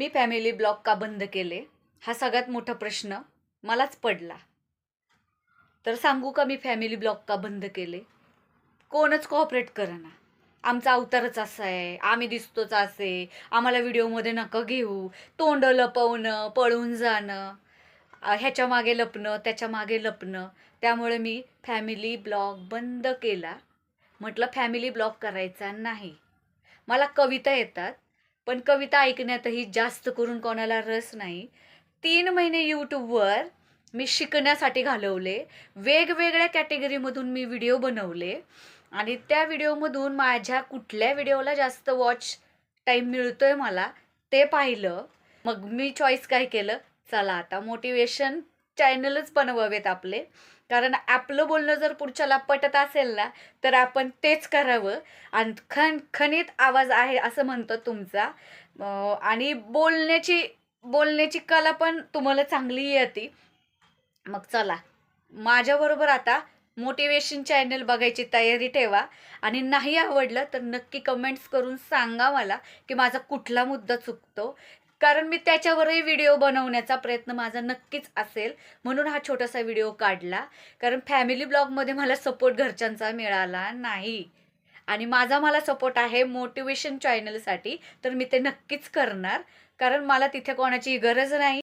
मी family blog का बंद केले? हा सगळ्यात मोठा प्रश्न मलाच पडला. तर सांगू का मी फॅमिली ब्लॉग का बंद केले? कोणच कोऑपरेट करेना. आमचा अवतारच असा आहे. आम्ही दिसतोच असे. आम्हाला व्हिडिओमध्ये नका घेऊ. तोंड लपवणं पळून जाणं ह्याच्या मागे लपणं त्याच्यामागे लपणं. त्यामुळे मी फॅमिली ब्लॉग बंद केला. म्हटलं फॅमिली ब्लॉग करायचा नाही. मला कविता येतात. पण कविता ऐकण्यातही जास्त करून कोणाला रस नाही. तीन महिने यूट्यूबवर मी शिकण्यासाठी घालवले. वेगवेगळ्या कॅटेगरीमधून मी व्हिडिओ बनवले. आणि त्या व्हिडिओमधून माझ्या कुठल्या व्हिडिओला जास्त वॉच टाईम मिळतो आहे मला ते पाहिलं. मग मी चॉईस काय केलं? चला आता मोटिवेशन चॅनलच बनवावेत आपले. कारण आपलं बोलणं जर पुढच्याला पटत असेल ना तर आपण तेच करावं. आणि खन खनित आवाज आहे असं म्हणतो तुमचा. आणि बोलण्याची बोलण्याची कला पण तुम्हाला चांगली येते. मग चला. माझ्याबरोबर आता मोटिवेशन चॅनल बघायची तयारी ठेवा. आणि नाही आवडलं तर नक्की कमेंट्स करून सांगा मला की माझा कुठला मुद्दा चुकतो. कारण मी त्याच्यावरही व्हिडिओ बनवण्याचा प्रयत्न माझा नक्कीच असेल. म्हणून हा छोटासा व्हिडिओ काढला. कारण फॅमिली ब्लॉगमध्ये मला सपोर्ट घरच्यांचा मिळाला नाही. आणि माझा मला सपोर्ट आहे मोटिवेशन चॅनलसाठी तर मी ते नक्कीच करणार. कारण मला तिथे कोणाची गरज नाही.